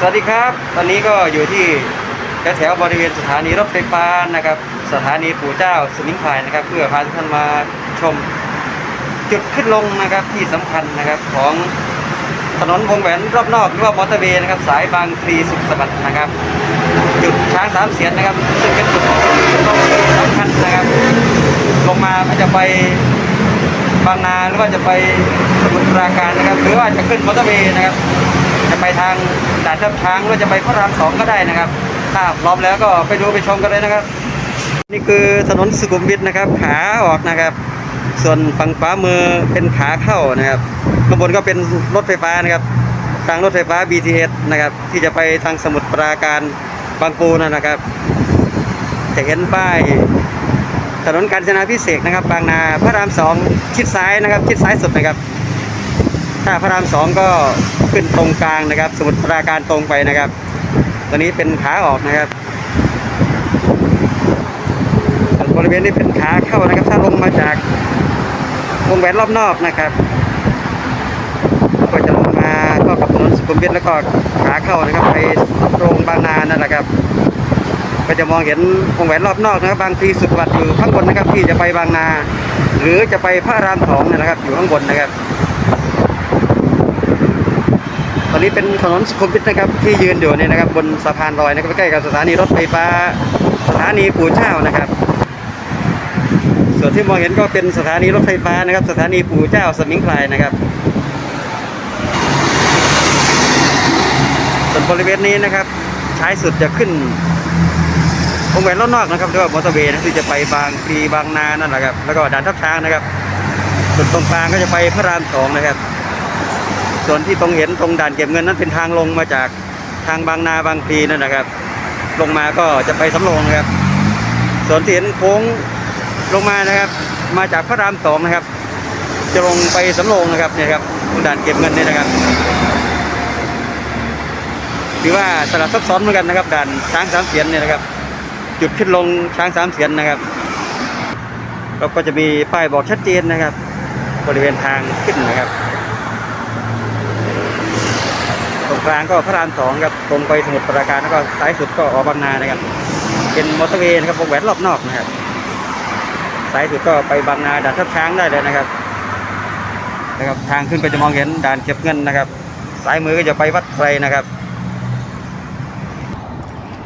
สวัสดีครับ ตอนนี้ก็อยู่ที่แถวบริเวณสถานีรถไฟฟ้านะครับ สถานีปู่เจ้าสมิงพายนะครับ เพื่อพาทุกท่านมาชม จุดขึ้นลงนะครับที่สำคัญนะครับของถนนวงแหวนรอบนอกหรือว่ามอเตอร์เวย์นะครับ สายบางพลีสุขสวัสดิ์นะครับ จุดช้างสามเสียนนะครับ ซึ่งเป็นจุดที่สำคัญนะครับ ลงมาก็จะไปบางนาหรือว่าจะไปสมุทรปราการนะครับ หรือว่าจะขึ้นมอเตอร์เวย์นะครับ ไปทางด่านทับช้างหรือจะไปพระรามสองก็ได้นะครับ ถ้าพร้อมแล้วก็ไปดูไปชมกันเลยนะครับ นี่คือถนนสุขุมวิทนะครับ ขาออกนะครับ ส่วนฝั่งขวามือเป็นขาเข้านะครับข้างบนก็เป็นรถไฟฟ้านะครับ ทางรถไฟฟ้า BTS นะครับ ที่จะไปทางสมุทรปราการบางปูนั่นนะครับ จะเห็นป้ายถนนกาญจนาพิเศษนะครับ บางนาพระรามสองชิดซ้ายนะครับ ชิดซ้ายสุดนะครับ ถ้าพระรามสองก็ ขึ้นตรงกลางนะครับ สมุทรปราการตรงไปนะครับ ตอนนี้เป็นขาออกนะครับส่วนบริเวณนี้เป็นขาเข้านะครับ ถ้าลงมาจากวงแหวนรอบนอกนะครับก็จะลงมาก็กับถนนสุขุมวิทแล้วก็ขาเข้านะครับ ไปโรงบางนานั่นแหละครับก็จะมองเห็นวงแหวนรอบนอกนะครับ บางพลีสุดวัดอยู่ข้างบนนะครับที่จะไปบางนา หรือจะไปพระรามสองนะครับ อยู่ข้างบนนะครับ ต อนนี้เป็นถนนสุขุมวิทนะครับที่ยืนอยู่เนี่ยนะครับบนสะพานลอยนะครับใกล้กับสถานีรถไฟฟ้า สถานีปู่เจ้านะครับ ส่วนที่มองเห็นก็เป็นสถานีรถไฟฟ้านะครับ สถานีปู่เจ้าสมิงพรายนะครับส่วนบริเวณนี้นะครับท้ายสุดจะขึ้นวงแหวนรอบนอกนะครับเรียกว่ามอเตอร์เวย์นะที่จะไปบางพลีบางนานั่นแหละครับแล้วก็ด่านทับช้างนะครับส่วนตรงกลางก็จะไปพระรามสองนะครับ ส่วนที่ตรงเห็นตรงด่านเก็บเงินนั้นเป็นทางลงมาจากทางบางนาบางพลีนั่นนะครับ ลงมาก็จะไปสำโรงนะครับ ส่วนที่เห็นโค้งลงมานะครับ มาจากพระรามสองนะครับ จะลงไปสำโรงนะครับเนี่ยครับด่านเก็บเงินนี่นะครับถือว่าสลับซับซ้อนเหมือนกันนะครับด่านช้างสามเสียนเนี่ยนะครับ จุดขึ้นลงช้างสามเสียนนะครับเราก็จะมีป้ายบอกชัดเจนนะครับ บริเวณทางขึ้นนะครับ ตรง กลางก็พระรามสองครับตรงไปสมุทรปราการแล้วก็ซ้ายสุดก็ออกบางนานะครับ เป็นมอเตอร์เวย์นะครับวงแหวนรอบนอกนะครับซ้ายสุดก็ไปบางนาด่านทับช้างได้เลยนะครับนะครับทางขึ้นก็จะมองเห็นด่านเก็บเงินนะครับซ้ายมือก็จะไปวัดไพรนะครับ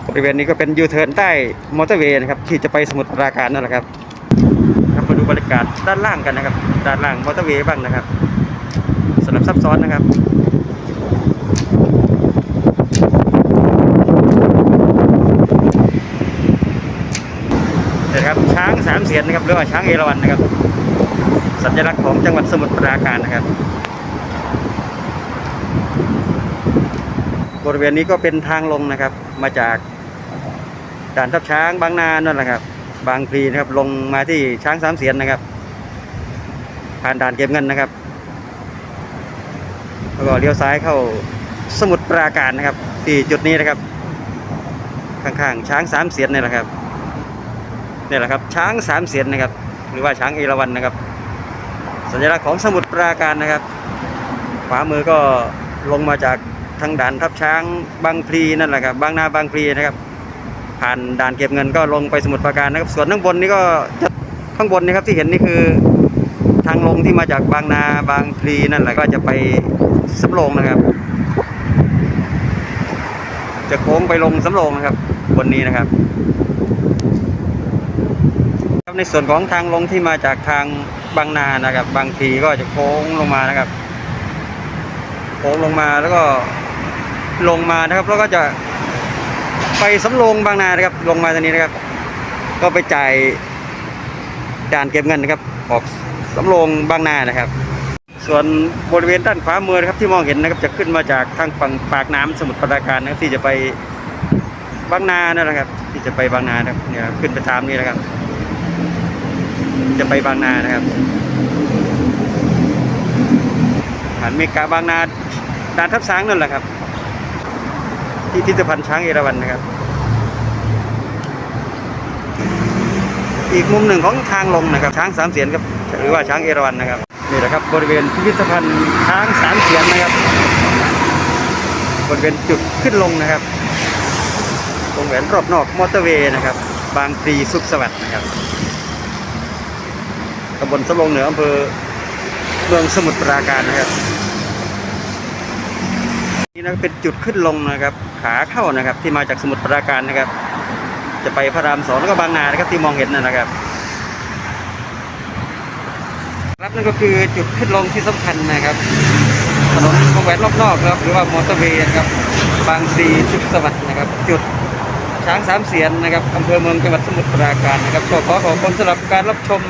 บริเวณนี้ก็เป็นยูเทิร์นใต้มอเตอร์เวย์นะครับที่จะไปสมุทรปราการนั่นแหละครับครับมาดูบรรยากาศด้านล่างกันนะครับ ด้านล่างมอเตอร์เวย์บ้างนะครับสลับซับซ้อนนะครับ นะครับช้างสามเสียนนะครับหรือว่าช้างเอราวัณนะครับ สัญลักษณ์ของจังหวัดสมุทรปราการนะครับ บริเวณนี้ก็เป็นทางลงนะครับ มาจากด่านทับช้างบางนานั่นแหละครับ บางพลีนะครับลงมาที่ช้างสามเสียนนะครับ ผ่านด่านเก็บเงินนะครับแล้วก็เลี้ยวซ้ายเข้าสมุทรปราการนะครับ ที่จุดนี้นะครับ ข้างๆช้างสามเสียนนี่แหละครับ นี่แหละครับช้างสามเสียนนะครับ หรือว่าช้างเอราวัณนะครับ สัญลักษณ์ของสมุทรปราการนะครับขวามือก็ลงมาจากทางด่านทับช้างบางพลีนั่นแหละครับบางนาบางพลีนะครับ ผ่านด่านเก็บเงินก็ลงไปสมุทรปราการนะครับ ส่วนข้างบนนี่ก็ข้างบนนี่ครับที่เห็นนี่คือทางลงที่มาจากบางนาบางพลีนั่นแหละก็จะไปสำโรงนะครับ จะโค้งไปลงสำโรงนะครับบนนี้นะครับ ครับในส่วนของทางลงที่มาจากทางบางนานะครับ บางพลีก็จะโค้งลงมานะครับโค้งลงมาแล้วก็ลงมานะครับ แล้วก็จะไปสำโรงบางนานะครับ ลงมาตรงนี้นะครับ ก็ไปจ่ายด่านเก็บเงินนะครับ ออกสำโรงบางนานะครับ ส่วนบริเวณด้านขวามือนะครับที่มองเห็นนะครับ จะขึ้นมาจากทางฝั่งปากน้ำสมุทรปราการนะครับที่จะไปบางนานะครับ ที่จะไปบางนานะครับเนี่ยขึ้นไปตามนี้นะครับ จะไปบางนานะครับผ่านเมกาบางนาด่านทับช้างนั่นแหละครับ ที่พิพิธภัณฑ์ช้างเอราวัณนะครับ อีกมุมหนึ่งของทางลงนะครับ ช้างสามเสียนครับหรือว่าช้างเอราวัณนะครับนี่แหละครับบริเวณพิพิธภัณฑ์ช้างสามเสียนนะครับบริเวณจุดขึ้นลงนะครับวงแหวนรอบนอกมอเตอร์เวย์นะครับ บางพลีสุขสวัสดิ์นะครับ ตำบลสำรงเหนืออำเภอเมืองสมุทรปราการนะครับ นี่นะเป็นจุดขึ้นลงนะครับ ขาเข้านะครับ ที่มาจากสมุทรปราการนะครับ จะไปพระรามสองแล้วก็บางนานะครับที่มองเห็นนะครับครับนั่นก็คือจุดขึ้นลงที่สำคัญนะครับถนนวงแหวนรอบนอกครับหรือว่ามอเตอร์เวย์นะครับบางพลีสุขสวัสดิ์นะครับ จุดช้างสามเสียนนะครับอำเภอเมืองจังหวัดสมุทรปราการนะครับก็ขอขอบคุณสำหรับการรับชม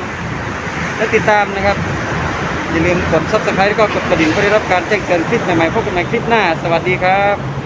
และติดตามนะครับ อย่าลืมกดซับสไครต์แล้วก็กดกระดิ่งเพื่อได้รับการแจ้งเตือนคลิปใหม่ๆพบกันใหม่คลิปหน้า สวัสดีครับ